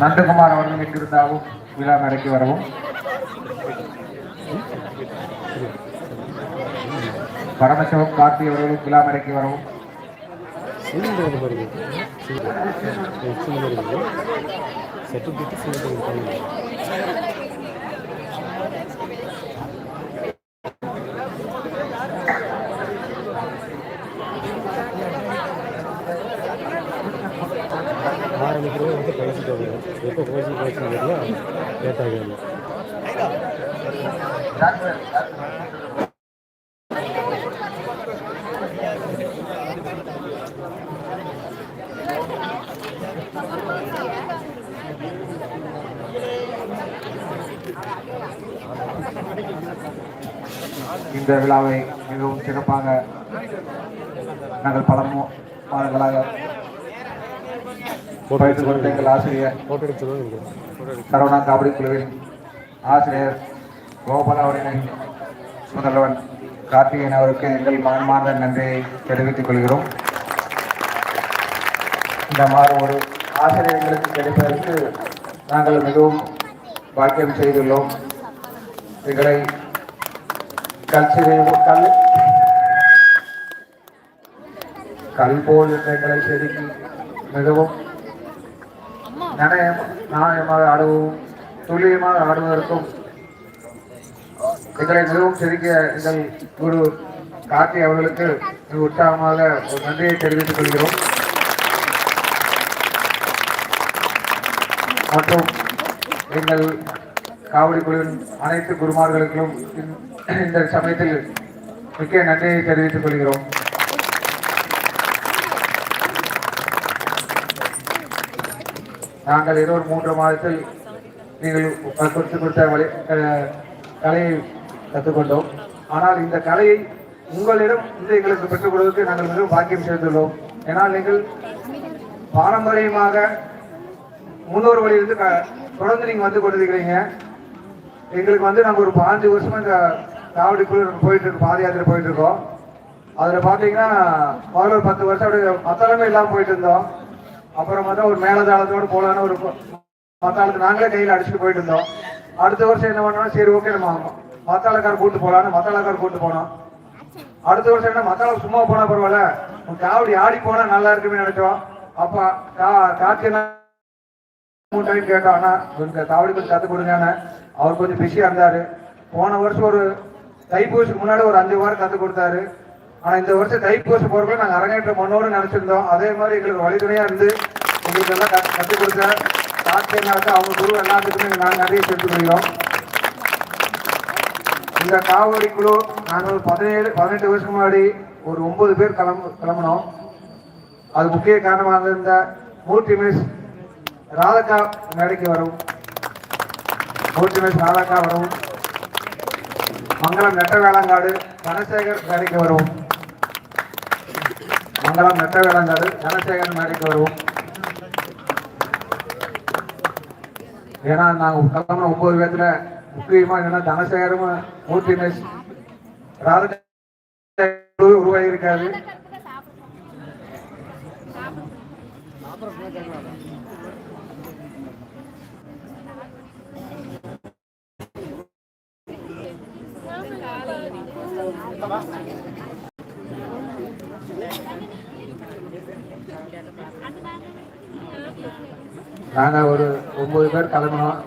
நந்தகுமார் அவர்கள் எங்கிருந்தாலும் விழா நடக்கி வரவும். பரமசிவம் கார்த்தி அவர்களும் விழா நடக்கி வரவும். ஆரம்பிக்கிறதே வந்து பேசிட்டு எப்போ பேசி கோச்சிங் லேட் ஆகுது இந்த விழாவை மிகவும் சிறப்பாக நாங்கள் பல மாதங்களாக படித்துக் கொடுத்த எங்கள் ஆசிரியர். சரவணா கபடி குழுவின் ஆசிரியர் கோபால அவர்களின் முதல்வன் கார்த்திகேயன் அவருக்கு எங்கள் மனமார்ந்த நன்றியை தெரிவித்துக் கொள்கிறோம். இந்த மாதிரி ஒரு ஆசிரியர்களுக்கு கிடைப்பதற்கு நாங்கள் மிகவும் பாக்கியம் செய்துள்ளோம். எங்களை கல்சிறை கல் கல் போல் எங்களை செதுக்கி மிகவும் நடையம் நாணயமாக ஆடுவோம் துல்லியமாக ஆடுவதற்கும். எங்களை மிகவும் செதுக்கிய எங்கள் குரு கார்த்தி அவர்களுக்கு மிக உற்சாகமாக ஒரு நன்றியை தெரிவித்துக் கொள்கிறோம். மற்றும் எங்கள் காவடி குழுவின் அனைத்து குருமார்களுக்கும் இந்த சமயத்தில் மிக்க நன்றியை தெரிவித்துக் கொள்கிறோம். நாங்கள் இருவர் மூன்று மாதத்தில் நீங்கள் கொடுத்து கொடுத்த வழி கலையை கற்றுக்கொண்டோம். ஆனால் இந்த கலையை உங்களிடம் இந்த எங்களுக்கு பெற்றுக் கொடுவதற்கு நாங்கள் மிகவும் பாக்கியம் செய்துள்ளோம். ஏன்னால் நீங்கள் பாரம்பரியமாக முன்னோர் வழியிலிருந்து க- தொடர்ந்து நீங்கள் வந்து கொண்டிருக்கிறீங்க. எங்களுக்கு வந்து நாங்கள் ஒரு பாஞ்சு வருஷமாக இந்த காவடிக்குள்ள போயிட்டு இருக்கோம் பாத யாத்திரை போயிட்டு இருக்கோம் அதில் பார்த்தீங்கன்னா முதல்ல ஒரு பத்து வருஷம் அப்படியே மத்தளமே இல்லாமல் போயிட்டு இருந்தோம் அப்புறம் பார்த்தா ஒரு மேலதாளத்தோடு போகலான்னு ஒரு மத்தாளத்தை நாங்களே கையில் அடிச்சுட்டு போயிட்டு இருந்தோம். அடுத்த வருஷம் என்ன பண்ணோம் சரி ஓகே நம்ம மத்தாளக்கார கூட்டு போகலான்னு மத்தாளக்கார கூட்டு போனோம். அடுத்த வருஷம் என்ன மத்தாளம் சும்மா போனா பரவாயில்ல. உன் காவடி ஆடி போனா நல்லா இருக்குமே நினைச்சோம். அப்ப கா- காட்சி மூணு டைம் கேட்டோம் ஆனா காவடி கொஞ்சம் கற்றுக் கொடுங்கன்னு அவர் கொஞ்சம் பிஸியாக இருந்தார். போன வருஷம் ஒரு தைப்பூசுக்கு முன்னாடி ஒரு அஞ்சு வாரம் கற்றுக் கொடுத்தாரு. ஆனால் இந்த வருஷம் தைப்பூசம் போகிறப்ப நாங்கள் அரங்கேற்றம் பண்ணோம்னு நினச்சிருந்தோம். அதே மாதிரி எங்களுக்கு வழிதுணையா இருந்து எங்களுக்கு எல்லாம் கற்று கற்றுக் கொடுத்த காட்சியனாக்க அவங்க குரு எல்லாத்துக்குமே நாங்கள் நிறைய செஞ்சு கொள்கிறோம். இந்த காவடி குழு நாங்கள் ஒரு பதினேழு பதினெட்டு வருஷம் முன்னாடி ஒரு ஒன்பது பேர் கிளம்ப கிளம்பினோம். அது முக்கிய காரணமாக இருந்த மூர்த்தி மிஸ் ராதகா மேடைக்கு வரும். மூர்த்தி மிஸ் ராதகா வரும். மங்களம் நெட்ட வேளாங்காடு தனசேகர் மேடைக்கு வரும். மங்களம் நெட்ட வேளாங்காடு மேடைக்கு வருவோம் ஏன்னா நாங்கள் கிளம்புன ஒன்பது பேர்த்துல முக்கியமாக என்னன்னா தனசேகரும் மூர்த்தி மிஸ் உருவாகி இருக்காது Thank you. நாங்கள் ஒரு ஒன்பது பேர் கிளம்பினோம்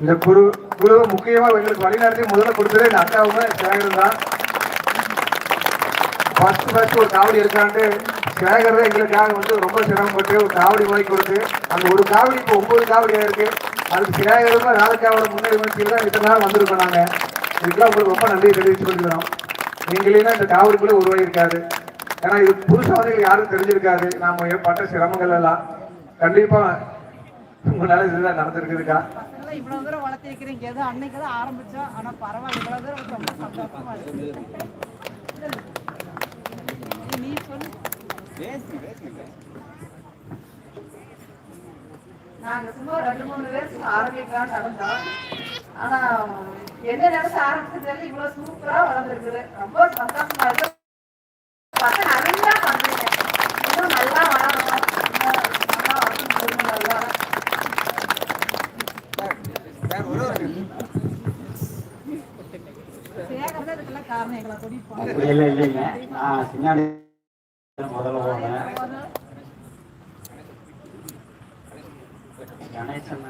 இந்த குரு குழு முக்கியமா எங்களுக்கு வழிநடத்தி முதல்ல கொடுத்தது இந்த அக்காவுமே சேகர் தான். ஃபர்ஸ்ட் ஃபர்ஸ்ட் ஒரு காவடி இருக்கான்ட்டு சேகர் தான் எங்களுக்காக வந்து ரொம்ப சிரமப்பட்டு ஒரு காவடி வாங்கி கொடுத்து அந்த ஒரு காவடி இப்போ ஒன்பது காவடியா இருக்கு அதுக்கு சேகரும் முன்னாடி முன்னெடுமைக்கு தான் இத்தனை நாள் வந்திருக்கோம் நாங்க. இதுக்கெல்லாம் உங்களுக்கு ரொம்ப நன்றி தெரிவித்துக் கொள்கிறோம். நீங்களே இந்த காவடிக்குள்ள உருவாகியிருக்காது ஏன்னா இது புதுசாக வந்து யாரும் தெரிஞ்சிருக்காது. நாம பட்ட சிரமங்கள் எல்லாம். கண்டிப்பா. உங்களால இதுதான் நடந்திருக்குதுக்கா? இவ்வளவு தூரம் வளர்த்திருக்கிறீங்க ஏதோ அன்னைக்கு தான் ஆரம்பிச்சோம். ஆனா பரவாயில்ல இவ்வளவு தூரம் ரொம்ப சந்தோஷமா இருக்கு. நீ சொல்லு. நாங்க சும்மா ரெண்டு மூணு பேர் சும்மா ஆரம்பிக்கலாம்னு நடந்தோம். ஆனா என்ன நினைச்சு ஆரம்பிச்சது இவ்வளவு சூப்பரா வளர்ந்துருக்குது. ரொம்ப சந்தோஷமா இருக்கு பசங்க நல்லா பண்றீங்க இன்னும் நல்லா வளரணும் இன்னும் நல்லா வரணும் நல்லா அப்படியெல்லாம் இல்லைங்க நான் சின்னாடி முதல்ல போனேன் கணேசன்.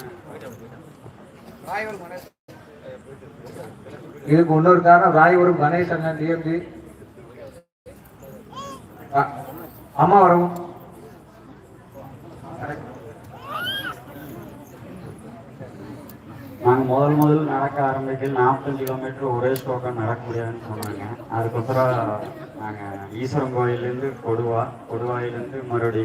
இதுக்கு இன்னொரு காரணம் ராயவரும் கணேசன் அண்ணன் டிஎம்டி அம்மா வரவும். முதல் முதல் நடக்க ஆரம்பிக்கல நாற்பது கிலோமீட்டர் ஒரே ஸ்டோக்காக நடக்க முடியாதுன்னு சொன்னாங்க. அதுக்கப்புறம் நாங்கள் ஈஸ்வரன் கோயிலேருந்து கொடுவா கொடுவாயிலேருந்து மறுபடி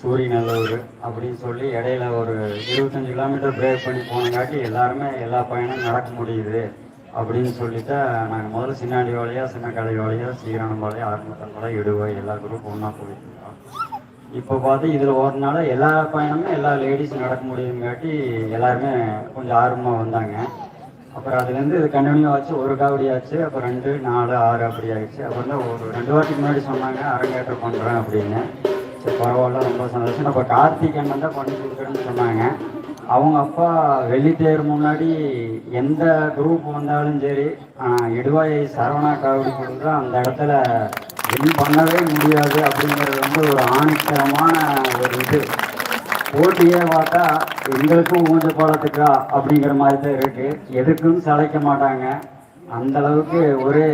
சூரியநல்லூர் அப்படின்னு சொல்லி இடையில ஒரு இருபத்தஞ்சு கிலோமீட்டர் பிரேக் பண்ணி போனங்காட்டி எல்லாருமே எல்லா பயணம் நடக்க முடியுது அப்படின்னு சொல்லிட்டு நாங்கள் முதல்ல சின்னாடி வாழையா சின்ன கடை வாழையா ஸ்ரீராமம் வாழையா ஆரம்பத்தம்பளம் இடுவாய் எல்லா குரூப் ஒன்றா போயிட்டு இப்போ பார்த்து இதில் ஓடுறதுனால எல்லா பயணமும் எல்லா லேடிஸும் நடக்க முடியுங்காட்டி எல்லாருமே கொஞ்சம் ஆர்வமாக வந்தாங்க. அப்புறம் அதுலேருந்து இது கண்டினியூ ஆச்சு. ஒரு காவடி ஆச்சு. அப்புறம் ரெண்டு நாலு ஆறு அப்படி ஆயிடுச்சு. அப்புறம் தான் ஒரு ரெண்டு வாரத்துக்கு முன்னாடி சொன்னாங்க அரங்கேற்றம் பண்ணுறேன் அப்படின்னு. சரி பரவாயில்ல ரொம்ப சந்தோஷம். அப்போ கார்த்திக் அண்ணன் தான் பண்ணி கொடுக்குறேன்னு சொன்னாங்க. அவங்க அப்பா வெள்ளித்தேர் முன்னாடி எந்த குரூப் வந்தாலும் சரி ஆஹ், இடுவாயை சரவணா காவடி கொடுத்தா அந்த இடத்துல எதுவும் பண்ணவே முடியாது அப்படிங்கிறது வந்து ஒரு ஆணித்தரமான ஒரு இது. போட்டியே பார்த்தா எங்களுக்கும் ஊஞ்ச பாலத்துக்கா அப்படிங்கிற மாதிரி தான் இருக்கு. எதுக்கும் சளைக்க மாட்டாங்க. அந்த அளவுக்கு ஒரே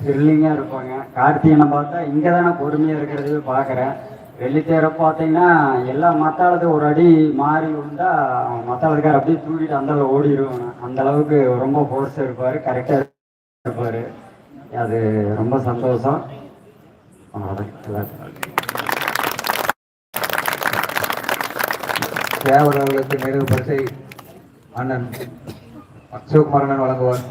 த்ரில்லிங்காக இருப்பாங்க. கார்த்திகனை பார்த்தா இங்கே தானே பொறுமையாக இருக்கிறது பார்க்குறேன். வெள்ளித்தேரை பார்த்தீங்கன்னா எல்லா மத்தாளத்து ஒரு அடி மாறி விழுந்தா மத்தாளத்துக்கார அப்படியே தூக்கிட்டு அந்த ஓடிடுவாங்க அந்த அளவுக்கு ரொம்ப ஃபோர்ஸ் இருப்பார் கரெக்டாக இருப்பார். அது ரொம்ப சந்தோஷம். அவ்வளோதான் எல்லாத்துக்கும் தேவர் அவர்களுக்கு நிறைவு பரிசை அண்ணன் சிவகுமாரன் வழங்குவார்.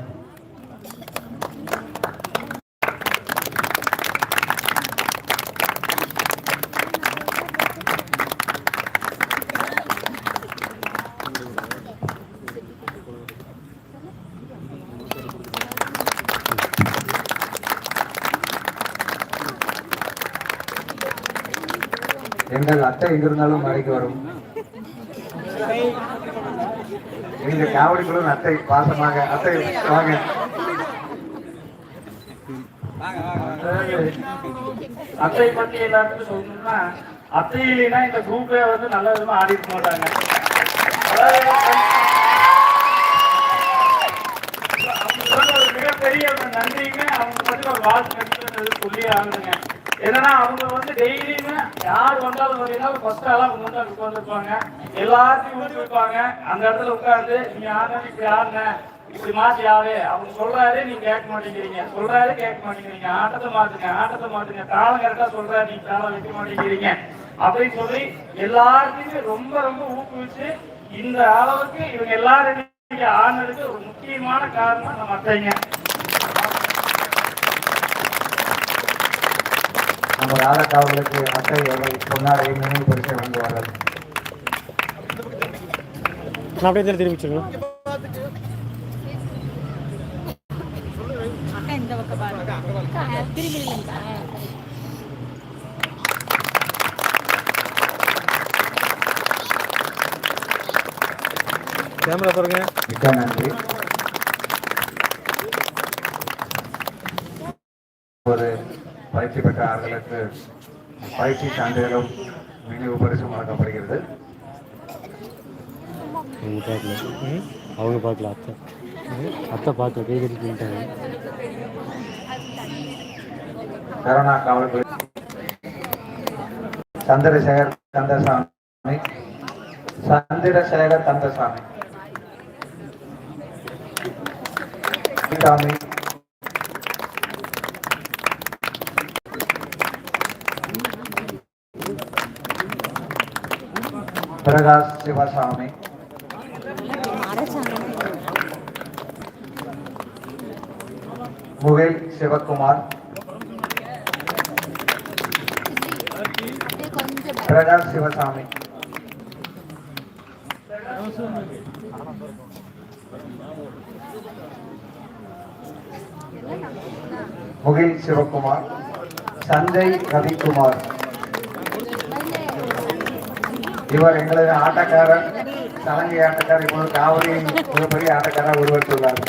எங்கள் இருந்தாலும் மறைக்கு வரும். எங்க காவடிக்குள்ள அத்தை பாசமாக அத்தை வாங்க. அத்தை பத்தி எல்லாத்துக்கும் சொல்லணும்னா அத்தை இல்லைன்னா இந்த குரூப்ல வந்து நல்ல விதமா ஆடிட்டு மாட்டாங்க. மிகப்பெரிய ஒரு நன்றிங்க. அவங்க பத்தி ஒரு வாழ்த்து சொல்லி ஆகணுங்க. என்னன்னா அவங்க வந்து டெய்லியுமே யார் வந்தாலும் பார்த்தீங்கன்னா ஃபர்ஸ்ட் எல்லாம் முன்னாடி உட்காந்துருப்பாங்க எல்லாத்தையும் ஊற்றி அந்த இடத்துல உட்காந்து நீங்க யாருன்னு இப்படி யாருன்னு? இப்படி மாத்தி யாரு? அவங்க சொல்றாரு நீங்க கேட்க மாட்டேங்கிறீங்க. சொல்றாரு கேட்க மாட்டேங்கிறீங்க. ஆட்டத்தை மாத்துங்க ஆட்டத்தை மாத்துங்க. தாளம் கரெக்டா சொல்றாரு நீங்க தாளம் வைக்க மாட்டேங்கிறீங்க. அப்படின்னு சொல்லி எல்லாத்தையுமே ரொம்ப ரொம்ப ஊக்குவிச்சு இந்த அளவுக்கு இவங்க எல்லாரும் ஆனதுக்கு ஒரு முக்கியமான காரணம் நம்ம அத்தைங்க நம்ம ராதா அவர்களுக்கு அத்தை அவர்கள் பொன்னாரை நினைவு பரிசை வழங்குவார்கள் அப்படியே. கேமரா பாருங்க. மிக்க நன்றி ஒரு பயிற்சி பெற்ற ஆண்களுக்கு பயிற்சி சான்றிதழும் நினைவு பரிசும் வழங்கப்படுகிறது. அவங்க பார்க்கல. அத்தை? அத்தை பார்க்கல. கை கட்டி கரோனா காவல்துறை. சந்திரசேகர் கந்தசாமி. சந்திரசேகர் கந்தசாமி. சாமி பிரகாஷ் சிவசாமி முகில் சிவகுமார் பிரகாஷ் சிவசாமி முகில் சிவகுமார் சஞ்சய் ரவிக்குமார் இவர் எங்களது ஆட்டக்காரர் சலங்கை ஆட்டக்காரர் இப்பொழுது காவலியில் மிகப்பெரிய ஆட்டக்காரர் உருவெடுத்துள்ளார்.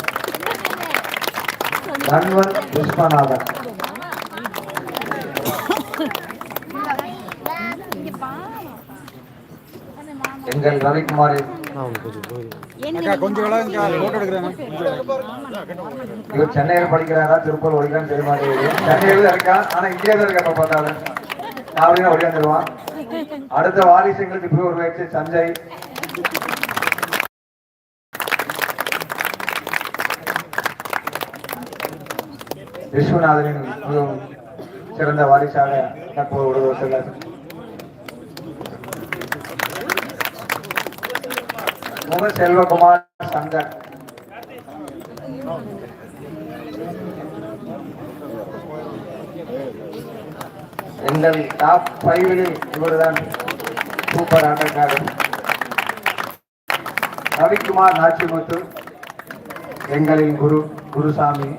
நண்பன் விஸ்வநாதன் எங்கள் ரவிக்குமார் ஆ ஒன்று கொஞ்சம் போய் இவர் சென்னையில் படிக்கிறாரா திருப்பூர் ஒழிக்கான்னு தெரிய மாட்டேங்குது சென்னையில் இருக்கான் ஆனா இங்கே தான் இருக்க பார்த்தாலும். அப்படின்னா ஒழியாந்துருவான் அடுத்த வாரிசுங்களுக்கு இப்படி ஒரு வயசு சஞ்சய் விஸ்வநாதனின் மிகவும் சிறந்த வாரிசாக தற்போது உருவத்துள்ளார் முக செல்வகுமார் சங்கர் எங்கள் டாப் ஃபைவில் இவர்தான் சூப்பர் ஆட்டக்காரர் ரவிக்குமார் நாச்சிமுத்து எங்களின் குரு குருசாமி.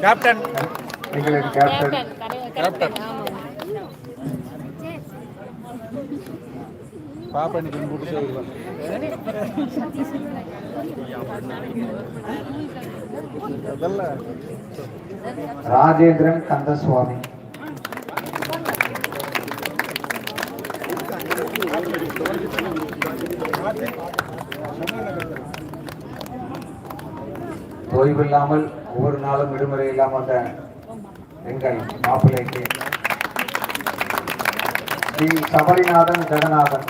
கேப்டன் எங்களின் கேப்டன் கேப்டன் பாப்பா இன்னைக்கு செய்யலாம் ராஜேந்திரன் கந்தசுவாமி. ஓய்வில்லாமல் ஒவ்வொரு நாளும் விடுமுறை இல்லாமல் வந்த எங்கள் மாப்பிள்ளைக்கு ஸ்ரீ சபரிநாதன் ஜெகநாதன்.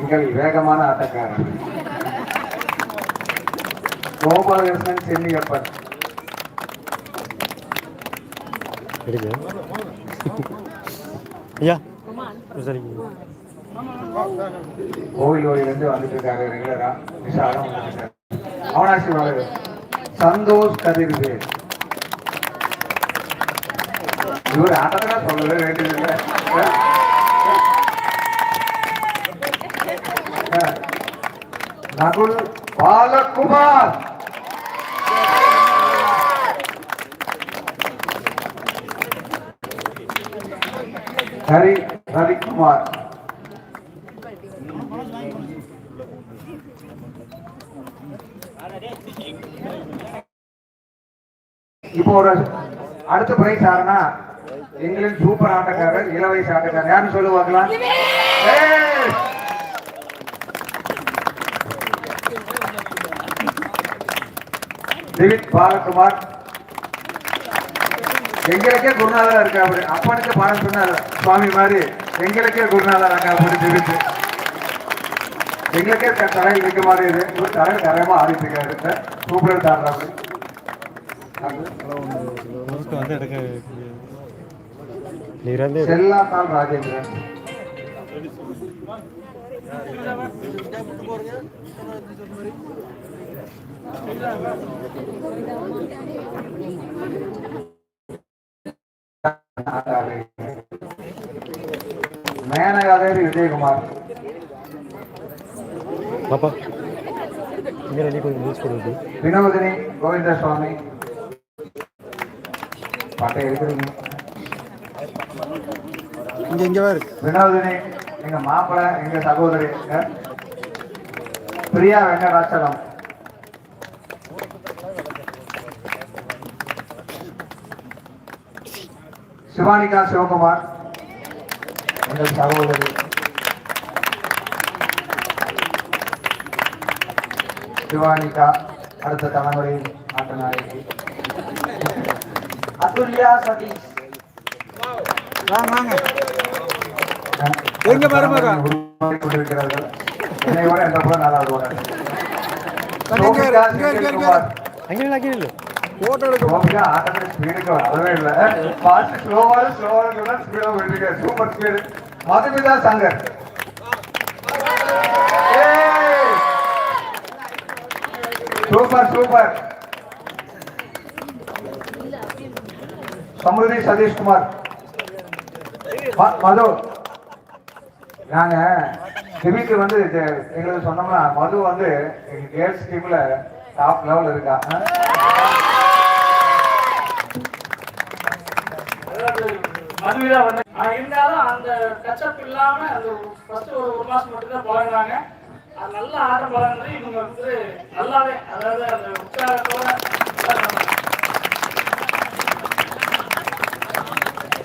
எங்கள் வேகமான ஆட்டக்காரர். கோபாலகிருஷ்ணன் சென்னியப்பன். எடுங்க. ஐயா சரிங்க கோவில் ஓயிலிருந்து வந்துட்டு இருக்காரு ரெகுலரா விஷாலம் அவனாசி வாழ்க சந்தோஷ் கதிர்வேல். இவர் ஆட்டத்துல சொல்லவே வேண்டியதில்லை நகுல் பாலகுமார். ஹரி ரவிக்குமார். இப்போ ஒரு அடுத்த பிரைஸ் யாருன்னா எங்களின் சூப்பர் ஆட்டக்காரர் இளவயசு ஆட்டக்காரர். யாருன்னு சொல்லுவாங்களா திவித் பாலகுமார். எங்களுக்கே குருநாதரா இருக்கா அப்படி? அப்பனுக்கு பாடம் சொன்னார்? சுவாமி மாதிரி. எங்களுக்கே குருநாதரா இருக்கா அப்படி திவித் எங்களுக்கே தலையில் இருக்க மாதிரி இது. இவர் தலையில் கரையமா ஆடிட்டு இருக்காரு சூப்பரா தாடுறாரு வந்து எடுக்க நீராந்தே செல்லாத்தாள் ராஜேந்திரன். மேனகாதேவி விஜயகுமார். வினோதினி கோவிந்தசுவாமி. பாட்டை இருக்கிறீங்க இங்கே இங்கே இருக்கு. வினோதினி எங்க மாப்பிள்ளை எங்க சகோதரி பிரியா வெங்கடாச்சலம். சிவானிகா சிவகுமார் எங்கள் சகோதரி சிவானிகா அடுத்த தலைமுறையின் ஆட்ட நாயகி அதுல்யா சதீஷ் வாங்க வாங்க எங்க மருமக உருவாக்கிக் கொண்டிருக்கிறார்கள் என்னை விட எந்த கூட நல்லா ஓடாது சோபிகா செந்தில்குமார். அங்கே இல்லை அங்கே இல்லை ஃபோட்டோ எடுக்க சோபிகா ஆட்டத்துல ஸ்பீடுக்கு வரவே இல்லை. ஃபாஸ்ட் ஸ்லோவாக ஸ்லோவாக ஸ்பீடாக போயிட்டு super speed Madhumitha Shankar. Super super Samruthi Sathishkumar. ம- மது. நாங்க சிவிக்கு வந்து எங்களுக்கு சொன்னோம்னா மது வந்து எங்க கேர்ள்ஸ் டீம்ல டாப் லெவல் இருக்கா? மதுவிதா வந்து இருந்தாலும் அந்த டச்சப் இல்லாம அந்த ஃபர்ஸ்ட் ஒரு ஒரு மாசம் மட்டும் தான் பழகுனாங்க. அது நல்லா ஆட்டம் போறாங்க இவங்க வந்து நல்லாவே அதாவது அந்த உற்சாகத்தோட.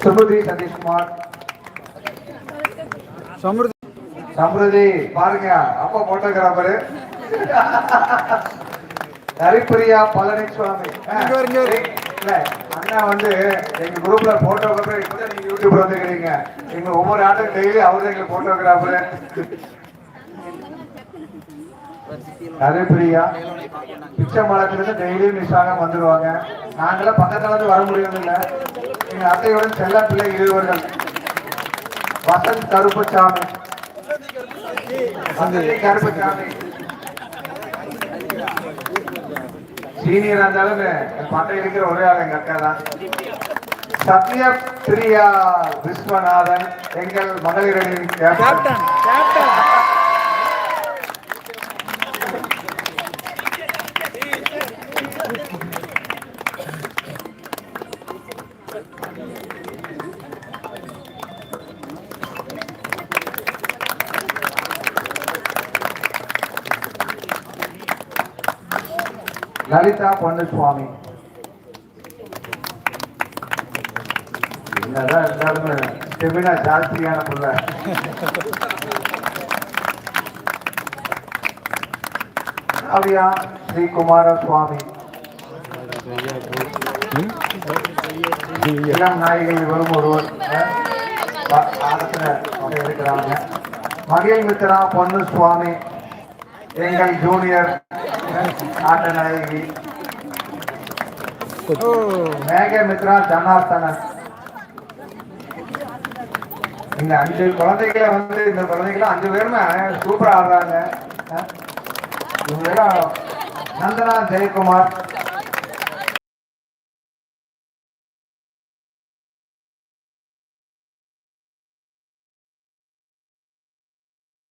சுமதி சதீஷ்குமார். சமிருதி பாருங்க அப்பா போட்டோகிராஃபரு ஹரிப்பிரியா பழனிசுவாமி இல்ல. அண்ணா வந்து எங்க குரூப்ல போட்டோகிராஃபர் இப்ப நீங்க யூடியூப்ல வந்துக்கிறீங்க எங்க ஒவ்வொரு ஆட்டம் டெய்லி அவரு எங்க போட்டோகிராஃபர் ஹரிப்பிரியா பிச்சை மலத்துல டெய்லியும் நிஷாக வந்துருவாங்க. நாங்களாம் பக்கத்துல இருந்து வர முடியவில்லை எங்க அத்தையுடன் செல்ல பிள்ளை இருவர்கள். வசந்த் கருப்பசாமி. வசந்தி கருப்பசாமி. சீனியர் இருந்தாலும் என் பட்டம் இருக்கிற ஒரே ஆள் எங்க அக்கா தான். சத்ய பிரியா விஸ்வநாதன் எங்கள் மகளிரின் கேப்டன் லலிதா பொன்னுசுவாமி என்னதான் இருந்தாலும் செமினா ஜாஸ்தியான புள்ள. காவியா ஸ்ரீ குமார சுவாமி இளம் நாயகி வரும் ஒருவர் இருக்கிறாங்க. மகிழ் மித்ரா பொன்னு சுவாமி எங்கள் ஜூனியர் ஆட்ட நாயகி மேக மித்ரா ஜனார்த்தனன் இந்த அஞ்சு குழந்தைகளை வந்து இந்த குழந்தைகளை அஞ்சு பேருமே சூப்பரா ஆடுறாங்க. அஹ் இவங்க எல்லாம் நந்தனா ஜெயக்குமார்